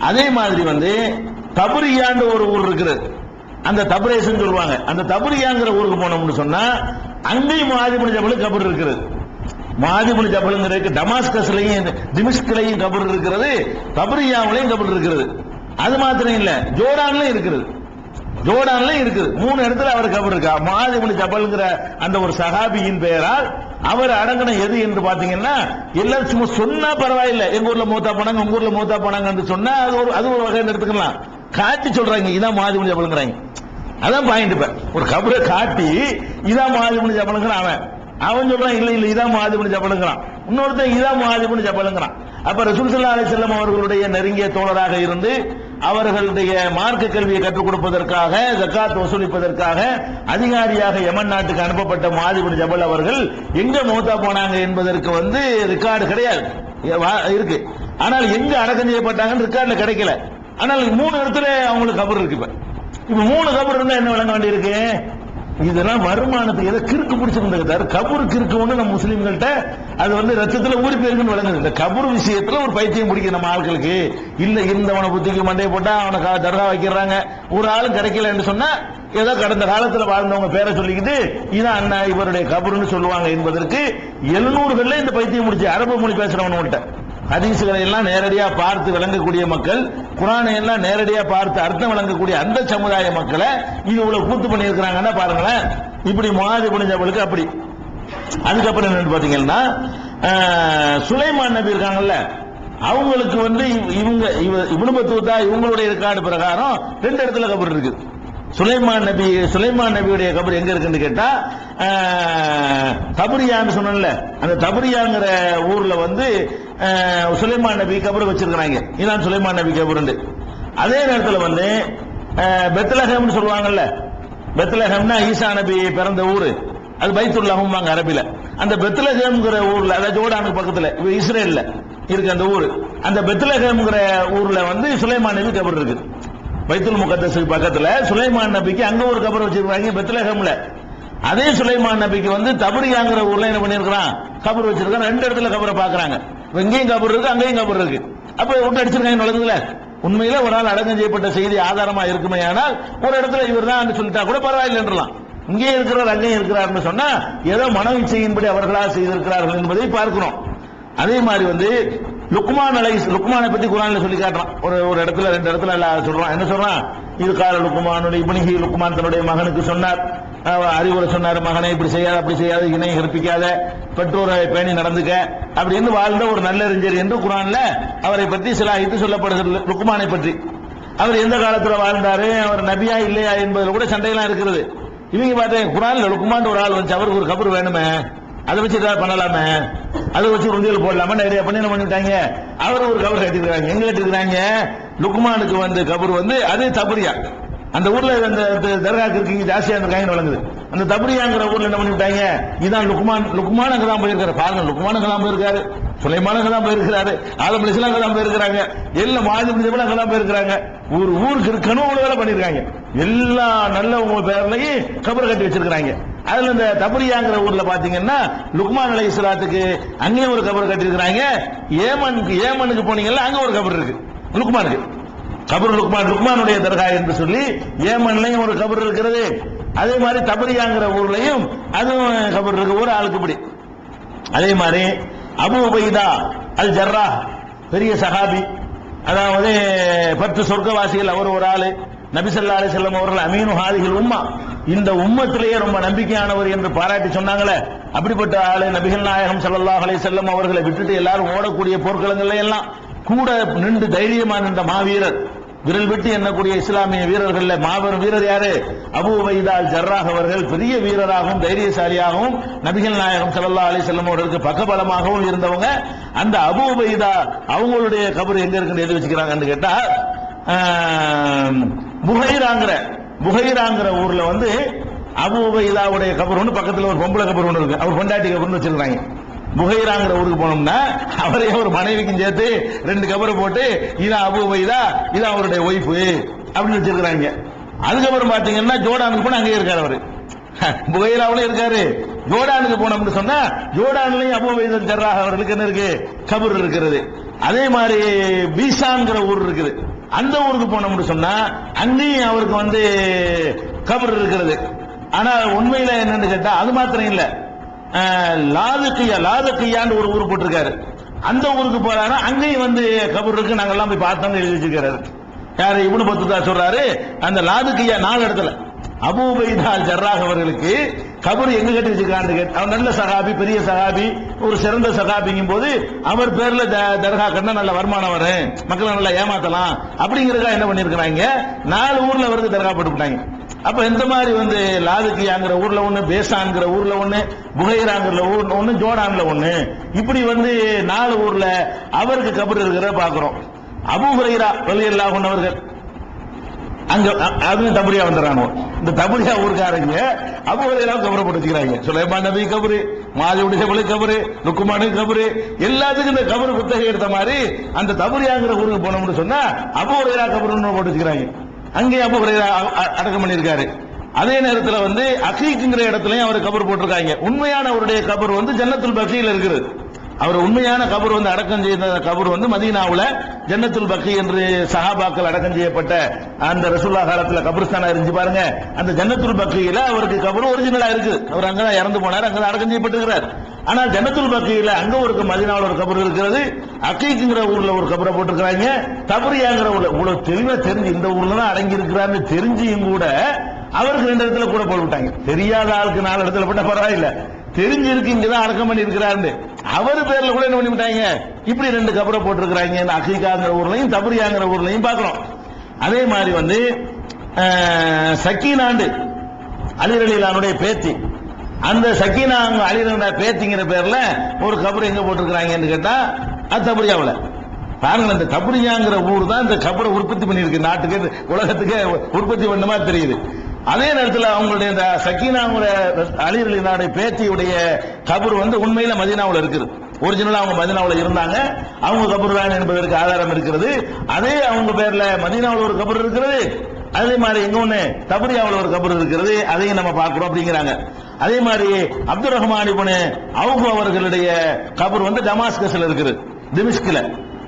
அதே மாதிரி வந்து தபுரியாண்டு ஒரு ஊர் இருக்குது. அந்த தபுரேசன் சொல்லுவாங்க அந்த தபுரியாங்கிற ஊருக்கு போனோம்னு சொன்னா அங்கேயும் மாதிபுன் ஜபல் கபர் இருக்கிறது மாதிபுன் ஜபலுங்கிறதுக்கு டமாஸ்கஸ்லையும் திமிஷ்கிலையும் கபர் இருக்கிறது தபுரியாவிலையும் கபர் இருக்கிறது அது மாத்திரம் இல்ல ஜோர்டான்லயும் இருக்கிறது ஜோர்டான்ல இருக்குது. மூணு இடத்துல அவர் கபர் இருக்கா? மாதிபுன் ஜபல்ங்கிற அந்த ஒரு சஹாபியின் பெயரால் அவர் அடங்கின எது என்று பாத்தீங்கன்னா எல்லாரும் சும்மா சொன்னா பரவாயில்ல. எங்க ஊர்ல மூத்தா போனாங்க உங்க ஊர்ல மூத்தா போனாங்கன்னு சொன்னா அது ஒரு அது ஒரு வகையில் எடுத்துக்கலாம். காட்டி சொல்றாங்க இதான் மாதிபுன் ஜபலுங்கிறாங்க அதான் பாயிண்ட் இப்ப. ஒரு கபரை காட்டி இதான் மாதிபுன் ஜபலுங்கிறான் அவன். அவன் சொல்றான் இல்ல இல்ல இதான் மாதிபுன் ஜபலுங்கிறான் இன்னொருத்தன் இதான் மாதிபுன் ஜபலுங்கிறான் அப்ப ரசூல் சல்லா அலைஹி அவர்களுடைய நெருங்கிய தோழராக இருந்து அவர்களுடைய மார்க்க கல்வியை கற்றுக் கொடுப்பதற்காக ஜக்காத் வசூலிப்பதற்காக அதிகாரியாக யமன் நாட்டுக்கு அனுப்பப்பட்ட மாதிபுன் ஜபல் அவர்கள் எங்க மௌத்தா போனாங்க என்பதற்கு வந்து ரெக்கார்டு கிடையாது. இருக்கு. ஆனால் எங்க அடக்கம் செய்யப்பட்டாங்கன்னு ரெக்கார்ட்ல கிடைக்கல. ஆனால் மூணு இடத்துல அவங்களுக்கு கபர் இருக்கு இப்ப. இப்ப மூணு கபர் இருந்தா என்ன விளங்க வேண்டியிருக்கு? இதெல்லாம் வருமானத்துக்கு ஏதோ கிறுக்கு பிடிச்சிருந்தது. கபூர் கிறுக்கு ஒன்று நம்ம முஸ்லீம்கள்ட்ட அது வந்து ரத்தத்தில் ஊறி போயிருக்குன்னு விளங்குது. இந்த கபூர் விஷயத்தில் ஒரு பைத்தியம் பிடிக்கும் நம்ம ஆட்களுக்கு இல்லை இருந்தவனை புத்திக்கு மண்டையை போட்டால் அவனை கா- தர்கா வைக்கிறாங்க. ஒரு ஆளும் கிடைக்கலன்னு சொன்னால் ஏதோ கடந்த காலத்தில் வாழ்ந்தவங்க பேரை சொல்லிக்கிட்டு இதான் அண்ணா இவருடைய கபருன்னு சொல்லுவாங்க என்பதற்கு எழுநூறுகளில் இந்த பைத்தியம் முடிச்சு அரபு மொழி பேசுறவனுகிட்ட ஹதீசுகளை எல்லாம் நேரடியாக பார்த்து விளங்கக்கூடிய மக்கள் குரானை எல்லாம் நேரடியாக பார்த்து அர்த்தம் விளங்கக்கூடிய அந்த சமுதாய மக்களை இது இவ்வளவு கூத்து பண்ணியிருக்கிறாங்கன்னா பாருங்களேன். இப்படி மாதிரி புனிஞ்சவளுக்கு அப்படி. அதுக்கப்புறம் என்னன்னு பாத்தீங்கன்னா சுலைமான் நபி இருக்காங்கல்ல அவங்களுக்கு வந்து இவங்க இவனுபத்துவத்தா இவங்களுடைய ரெக்கார்டு பிரகாரம் ரெண்டு இடத்துல கபர் இருக்கு. சுலைமான் நபி சுலைமான் நபியுடைய கபர் எங்க இருக்குன்னு கேட்டா தபுரியான்னு தபரியான்னு அந்த தபரியாங்கிற ஊர்ல வந்து சுலைமான் நபி கபர் வச்சிருக்கிறாங்க. இதான் சுலைமான் நபி கபர் அதே நேரத்தில் வந்து பெத்லஹம்னு சொல்லுவாங்கல்ல. பெத்லஹம்னா ஈசா நபி பிறந்த ஊர். அது பைத்துல்லாஹும் வாங்க அரபில. அந்த பெத்லஹேம்ங்கிற ஊர்ல அதாவது ஜோர்டானுக்கு பக்கத்துல இஸ்ரேல்ல இருக்கு அந்த ஊர். அந்த பெத்லஹேம்ங்கிற ஊர்ல வந்து சுலைமான் நபி கபர் இருக்கு. பைத்துல் முகத்தஸுக்கு பக்கத்துல சுலைமான் நபிக்கு அங்க ஒரு கபர் வச்சிருக்காங்க பெத்லஹேம்ல. அதே சுலைமான் நபிக்கு வந்து தபரியாங்கிற ஊர்ல என்ன பண்ணிருக்கிறான்? கபர் வச்சிருக்கான். ரெண்டு இடத்துல கபரை பாக்குறாங்க. எங்கேயும் இங்கேயும் கபர் இருக்கு அங்கேயும் கபர் இருக்கு. அப்ப விட்டு அடிச்சிருக்காங்க நுழைஞ்சதுல உண்மையில ஒரு நாள் அடக்கம் செய்யப்பட்ட செய்தி ஆதாரமா இருக்குமே ஆனால் ஒரு இடத்துல இவர் தான் சொல்லிட்டா கூட பரவாயில்லைன்றலாம் இங்கே இருக்கிறவர் அங்கேயும் இருக்கிறார்னு சொன்னா ஏதோ மன இச்சையின்படி அவர்களால் செய்திருக்கிறார்கள் என்பதை பார்க்கிறோம். அதே மாதிரி வந்து லுக்மான் அலை லுக்மானை பத்தி குரான்ல சொல்லி காட்டுறான். ஒரு ஒரு இடத்துல ரெண்டு இடத்துல சொல்றான். என்ன சொல்றான்? இது கால லுக்மானுடைய இப்பணிகி லுக்மான் தன்னுடைய மகனுக்கு சொன்னார். அறிவுரை சொன்னார் மகனை இப்படி செய்யாத அப்படி செய்யாத இணை கற்பிக்காத பெற்றோரை பேணி நடந்துக்க அப்படின்னு வாழ்ந்த ஒரு நல்லறிஞர் என்று குரான்ல அவரை பற்றி சில இது சொல்லப்படுகிறது ருக்குமானை பற்றி. அவர் எந்த காலத்தில் வாழ்ந்தாரு அவர் நபியா இல்லையா என்பதில் கூட சண்டையெல்லாம் இருக்கிறது. இவங்க பார்த்தேன் குரான்ல ருக்குமான் ஒரு ஆள் வந்து அவருக்கு ஒரு கபர் வேணுமே அதை வச்சு ஏதாவது பண்ணலாமே அதை வச்சு உறுதியில் போடலாமா நிறைய பண்ணி என்ன பண்ணிட்டாங்க அவர் ஒரு கபர் கட்டிருக்கிறாங்க எங்க கட்டிருக்கிறாங்க லுக்மானுக்கு வந்து கபர் வந்து அது தபரியா. அந்த ஊர்ல அந்த தர்காக்கு இருக்கீங்க ஜாஸ்தியா இருக்காங்கன்னு வழங்குது. அந்த தபரியாங்கிற ஊர்ல என்ன பண்ணிவிட்டாங்க இதான் லுக்மான் லுக்மான் அங்க தான் போயிருக்காரு. பாருங்க லுக்மான் அங்க தான் போயிருக்காரு. சுலைமான் அங்க தான் போயிருக்கிறாரு. ஆதம் அலிஸ்லாம் அங்க தான் போயிருக்கிறாங்க. எல்லாம் மாதிரி முடிஞ்சவங்க அங்க தான் போயிருக்கிறாங்க. ஒரு ஊருக்கு இருக்கணும் அவ்வளவு வேலை பண்ணிருக்காங்க. எல்லா நல்லவங்க பேர்லயும் கபர் கட்டி வச்சிருக்கிறாங்க. அதுல இந்த தபரியாங்கிற ஊர்ல பாத்தீங்கன்னா லுக்மான் அலை இஸ்லாத்துக்கு அங்கேயும் ஒரு கபர் கட்டிருக்கிறாங்க ஏமனுக்கு ஏமனுக்கு போனீங்கல்ல அங்க ஒரு கபர் இருக்கு. லுக்மானுக்கு கபர் லுக்மான் லுக்மானுடைய தர்கா என்று சொல்லி ஏமன்லையும் ஒரு கபர் இருக்கிறது. அதே மாதிரி தபரியாங்கிற ஊர்லையும் அதுவும் கபர் இருக்கு ஒரு ஆளுக்கு இப்படி. அதே மாதிரி அபு உபைதா அல் ஜர்ரா பெரிய சஹாபி. அதாவது பத்து சொர்க்கவாசிகள் அவர் ஒரு ஆளு. நபி அலி செல்லம் அவர்கள் அமீனு ஹாதிகள் உம்மா. இந்த உம்மத்திலேயே ரொம்ப நம்பிக்கையானவர் என்று பாராட்டி சொன்னாங்களே. அப்படிப்பட்ட ஆளு நபிகள் நாயகம் சல்லாஹ் அலி செல்லம் அவர்களை விட்டுட்டு எல்லாரும் ஓடக்கூடிய போர்க்களங்கள்ல எல்லாம் கூட நின்று தைரியமா நின்ற மாவீரர். விரல் விட்டு எண்ணக்கூடிய இஸ்லாமிய வீரர்கள் மாபெரும் வீரர் யாரு? அபு வைதால் ஜர்ராக் அவர்கள் பெரிய வீரராகவும் தைரியசாலியாகவும் நபிகள் நாயகம் சல்லா அலி வஸல்லம் அவர்களுக்கு பக்கபலமாகவும் இருந்தவங்க. அந்த அபு வைதா அவங்களுடைய கபர் எங்க இருக்குன்னு எழுதி வச்சுக்கிறாங்கன்னு கேட்டா முகைராங்கிற புகைராங்கிற புகைராங்கிற ஊர்ல வந்து அபு உபைதாவுடைய கபர் ஒன்று பக்கத்தில் ஒரு பொம்பளை கபர் ஒன்று இருக்கு. அவர் பொண்டாட்டி கபர்னு வச்சிருக்காங்க புகைராங்கிற ஊருக்கு போனோம்னா அவரே ஒரு மனைவிக்கும் சேர்த்து ரெண்டு கபரை போட்டு இதான் அபு உபைதா இதான் அவருடைய ஒய்ஃபு அப்படின்னு வச்சிருக்கிறாங்க. அதுக்கப்புறம் பாத்தீங்கன்னா ஜோர்டானுக்கு போன அங்கே இருக்காரு அவரு. புகைராவிலும் இருக்காரு. ஜோர்டானுக்கு போனோம்னு சொன்னா ஜோர்டான்லயும் அபு வைதல் ஜர்ராஹ் அவர்களுக்கு என்ன இருக்கு? கபர் இருக்கிறது. அதே மாதிரி பீசாங்கிற ஊர் இருக்குது. அந்த ஊருக்கு போனோம்னு சொன்னா அங்கேயும் அவருக்கு வந்து கபர் இருக்கிறது. ஆனா உண்மையில என்னன்னு கேட்டா அது மாத்திரம் இல்லை. லாதுக்கியா லாதுக்கியான்னு ஒரு ஊர் போட்டிருக்காரு. அந்த ஊருக்கு போறாரு. அங்கேயும் வந்து கபர் இருக்கு. நாங்கெல்லாம் போய் பார்த்தோம்னு எழுதி வச்சிருக்காரு யாரு? இவனு பத்துதா சொல்றாரு. அந்த லாதுக்கியா நாலு இடத்துல. அபூபைதா ஜர்ராக் அவர்களுக்கு கபர் எங்க கட்டி வச்சிருக்கான்னு கேட்டு அவர் நல்ல சகாபி பெரிய சகாபி ஒரு சிறந்த சகாபிங்கும் போது அவர் பேர்ல த- தர்கா கட்டினா நல்ல வருமானம் வரும். மக்களை நல்லா ஏமாத்தலாம். அப்படிங்கிறதா என்ன பண்ணிருக்கிறாங்க நாலு ஊர்ல அவருக்கு தர்கா போட்டுக்கிட்டாங்க அப்ப இந்த மாதிரி வந்து லாதுக்கியாங்கிற ஊர்ல ஒண்ணு பேசாங்கிற ஊர்ல ஒண்ணு புகைராங்கிற ஊர்ல ஒண்ணு ஜோடான்ல ஒண்ணு. இப்படி வந்து நாலு ஊர்ல அவருக்கு கபர் இருக்கிறத பாக்குறோம். அபு ஹுரைரா வெளியெல்லாம் அன்ஹு அவர்கள் அங்க அதுவும் தபரியா வந்துடுறாங்க. இந்த தபரியா ஊருக்காரங்க அபு ஹுரைரா கபரை போட்டுக்கிறாங்க சுலைமா நபி கபரு மாதவுடைய ஜபலு கபரு லுக்குமானு கபரு எல்லாத்துக்கும் இந்த கபரு புத்தகம் எடுத்த மாதிரி அந்த தபரியாங்கிற ஊருக்கு போனோம்னு சொன்னா அபு ஹுரைரா கபருன்னு போட்டுக்கிறாங்க அங்கே அபு ஹுரைரா அ- அடக்கம் பண்ணியிருக்காரு. அதே நேரத்தில் வந்து அகீக்குங்கிற இடத்துலயும் அவர் கபர் போட்டிருக்காங்க. உண்மையான அவருடைய கபர் வந்து ஜன்னத்துல் பக்தியில் இருக்குது. அவர் உண்மையான கபர் வந்து அடக்கம் செய்த கபர் வந்து மதீனாவுல ஜன்னத்துல் பக்கி என்று சஹாபாக்கள் அடக்கம் செய்யப்பட்ட அந்த ரசுல்லா காலத்துல கபர்ஸ்தானா இருந்துச்சு பாருங்க. அந்த ஜன்னத்துல் பக்கியில அவருக்கு கபர் ஒரிஜினலா இருக்கு. அவர் அங்கதான் இறந்து போனார் அங்கதான் அடக்கம் செய்யப்பட்டிருக்கிறார் ஆனால் ஜன்னத்துல் பக்கியில அங்க ஒரு மதினாவில் ஒரு கபர் இருக்கிறது. அக்கைக்குங்கிற ஊர்ல ஒரு கபரை போட்டிருக்கிறாங்க. தபரியாங்கிற ஊர்ல இவ்வளவு தெளிவா தெரிஞ்சு இந்த ஊர்ல தான் அடங்கி இருக்கிறான்னு தெரிஞ்சியும் கூட அவருக்கு ரெண்டு இடத்துல கூட போட்டுவிட்டாங்க. தெரியாத ஆளுக்கு நாலு இடத்துல போட்டா பரவாயில்ல. தெரிஞ்சிருக்கு இங்கதான் அடக்கம் பண்ணி இருக்கிறாரு அவர் பேர்ல கூட என்ன பண்ணிவிட்டாங்க? இப்படி ரெண்டு கபரை போட்டிருக்கிறாங்க இந்த அகிகாங்கிற ஊர்லயும் தபரியாங்கிற ஊர்லயும் பாக்குறோம் அதே மாதிரி வந்து சக்கீனாண்டு அலிரலிலானுடைய பேத்தி. அந்த சக்கீனா அலிரலா பேத்திங்கிற பேர்ல ஒரு கபர் எங்க போட்டிருக்கிறாங்கன்னு கேட்டா அது தபரியாவுல. பாருங்கள் இந்த தபரியாங்கிற ஊர் தான் இந்த கபரை உற்பத்தி பண்ணியிருக்கு. நாட்டுக்கு இந்த உலகத்துக்கு உற்பத்தி பண்ண தெரியுது. அதே நேரத்தில் அவங்களுடைய இந்த சக்கீனாங்கிற நாடு பேத்தியுடைய கபர் வந்து உண்மையில மதினாவில் இருக்குது. ஒரிஜினலாக அவங்க மதினாவில் இருந்தாங்க. அவங்க கபர் தான் என்பதற்கு ஆதாரம் இருக்கிறது. அதே அவங்க பேர்ல மதினாவில் ஒரு கபர் இருக்கிறது. அதே மாதிரி எங்க ஒண்ணு ஒரு கபர் இருக்கிறது அதையும் நம்ம பார்க்கிறோம் அப்படிங்கிறாங்க. அதே மாதிரி அப்துல் ரஹ்மான் இபனு அவுகு அவர்களுடைய கபர் வந்து டமாஸ்கஸ்ல இருக்குது திமிஷ்கில.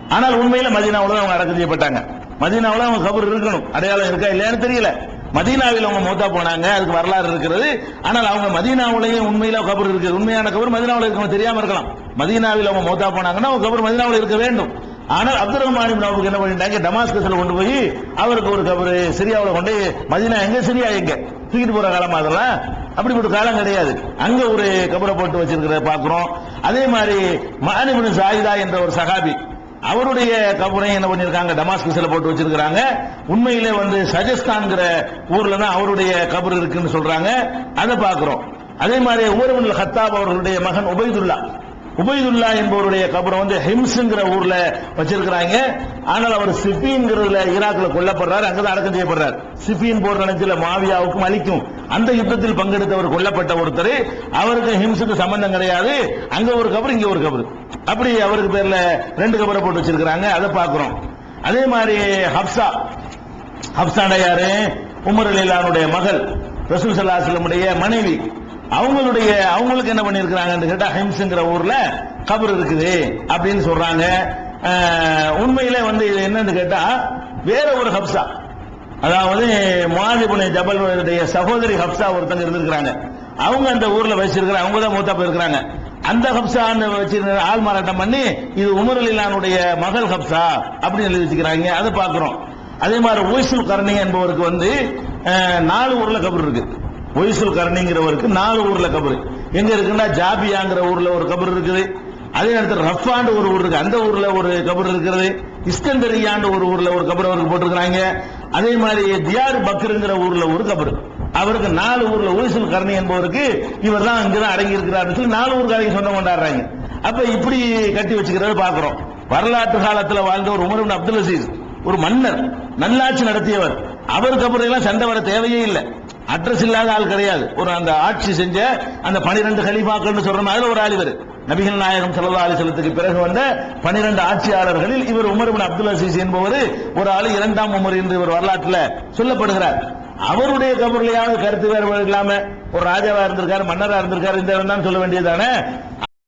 ஆனால் உண்மையில மதீனாவுல அவங்க அடக்கம் செய்யப்பட்டாங்க. மதீனாவில் அவங்க கபர் இருக்கணும். அடையாளம் இருக்கா இல்லையான்னு தெரியல. மதீனாவில் அவங்க மூத்தா போனாங்க அதுக்கு வரலாறு இருக்கிறது. ஆனால் அவங்க மதீனாவுலயும் உண்மையில கபர் இருக்குது. உண்மையான கபர் மதீனாவில் இருக்கவங்க தெரியாம இருக்கலாம். மதீனாவில் அவங்க மூத்தா போனாங்கன்னா அவங்க கபர் மதீனாவில் இருக்க வேண்டும். ஆனால் அப்துல் ரஹ்மான் இப்னு என்ன பண்ணிட்டாங்க? டமாஸ்கஸ்ல கொண்டு போய் அவருக்கு ஒரு கபரு சிரியாவில் கொண்டு மதீனா எங்க? சிரியா எங்க? தூக்கிட்டு போற காலம் அதெல்லாம்? அப்படிப்பட்ட காலம் கிடையாது. அங்க ஒரு கபரை போட்டு வச்சிருக்கிறத பாக்குறோம். அதே மாதிரி மானிபுன் சாயிதா என்ற ஒரு சகாபி அவருடைய கபரையும் என்ன பண்ணிருக்காங்க? டமாஸ்கஸ்ல போட்டு வச்சிருக்காங்க உண்மையிலே வந்து சஜஸ்தான்ங்கிற ஊர்ல தான் அவருடைய கபர் இருக்குன்னு சொல்றாங்க. அதை பாக்குறோம். அதே மாதிரி உமர்புல் ஹத்தாப் அவர்களுடைய மகன் உபைதுல்லா. உபயதுல்லா என்பவருடைய கபரை வந்து ஹிம்ஸ்ங்கிற ஊர்ல வச்சிருக்கிறாங்க. ஆனால் அவர் சிபிங்கிறதுல ஈராக்ல கொல்லப்படுறாரு அங்கதான் அடக்கம் செய்யப்படுறார். சிபின் போர் நினைச்சல மாவியாவுக்கும் அளிக்கும் அந்த யுத்தத்தில் பங்கெடுத்தவர் கொல்லப்பட்ட ஒருத்தர். அவருக்கு ஹிம்ஸுக்கு சம்பந்தம் கிடையாது. அங்க ஒரு கபர் இங்க ஒரு கபர். அப்படி அவருக்கு பேர்ல ரெண்டு கபரை போட்டு வச்சிருக்கிறாங்க. அதை பாக்குறோம் அதே மாதிரி ஹப்சா. ஹப்சாண்டா யாரு? உமர் அலிலானுடைய மகள். ரசூல் சல்லாஹ்லமுடைய மனைவி. அவங்களுடைய அவங்களுக்கு என்ன பண்ணிருக்கிறாங்கன்னு கேட்டா ஹிம்ஸ்ங்கிற ஊர்ல கபர் இருக்குது அப்படின்னு சொல்றாங்க. உண்மையில வந்து இது என்னன்னு கேட்டா வேற ஒரு ஹப்சா. அதாவது மாதிபுனை ஜபலுடைய சகோதரி ஹப்சா ஒருத்தங்க இருந்திருக்கிறாங்க. அவங்க அந்த ஊர்ல வச்சிருக்கிறாங்க அவங்க தான் மூத்தா போயிருக்கிறாங்க. அந்த ஹப்சான்னு வச்சிருந்த ஆள் மாறாட்டம் பண்ணி இது உமர் அலிலானுடைய மகள் ஹப்சா அப்படின்னு எழுதி வச்சுக்கிறாங்க. அதை பார்க்குறோம். அதே மாதிரி ஓய்சுல் கரணிங்க என்பவருக்கு வந்து நாலு ஊர்ல கபர் இருக்கு. ஒய்சுல் கரணிங்கிறவருக்கு நாலு ஊர்ல கபர். எங்க இருக்குன்னா ஜாபியாங்கிற ஊர்ல ஒரு கபர் இருக்குது. அதே நேரத்தில் ரஃபாண்டு ஒரு ஊர் இருக்கு. அந்த ஊர்ல ஒரு கபர் இருக்கிறது இஸ்கந்தரியாண்டு ஒரு ஊர்ல ஒரு கபர் அவருக்கு போட்டிருக்கிறாங்க. அதே மாதிரி தியார் பக்ருங்கிற ஊர்ல ஒரு கபர். அவருக்கு நாலு ஊர்ல ஒய்சுல் கரணி என்பவருக்கு இவர் தான் இங்கதான் அடங்கி இருக்கிறார் சொல்லி நாலு ஊருக்காரங்க சொந்தம் கொண்டாடுறாங்க. அப்ப இப்படி கட்டி வச்சுக்கிறத பாக்குறோம் வரலாற்று காலத்துல வாழ்ந்த ஒரு உமர் அப்துல் அசீஸ் ஒரு மன்னர் நல்லாட்சி நடத்தியவர். அவருக்கு அப்புறம் எல்லாம் சண்டை வர தேவையே இல்லை. அட்ரஸ் இல்லாத ஆள் கிடையாது. ஒரு அந்த ஆட்சி செஞ்ச அந்த பனிரெண்டு கலிபாக்கள்னு சொல்ற மாதிரி ஒரு ஆள் இவர். நபிகள் நாயகம் சல்லா அலிசலத்துக்கு பிறகு வந்த 12 ஆட்சியாளர்களில் இவர் உமர்பின் அப்துல் அசீஸ் என்பவர் ஒரு ஆளு இரண்டாம் உமர் என்று இவர் வரலாற்றில் சொல்லப்படுகிறார். அவருடைய கபர்லையாவது கருத்து வேறுபாடு இல்லாம ஒரு ராஜாவா இருந்திருக்காரு மன்னரா இருந்திருக்காரு இந்த தான் சொல்ல வேண்டியதானே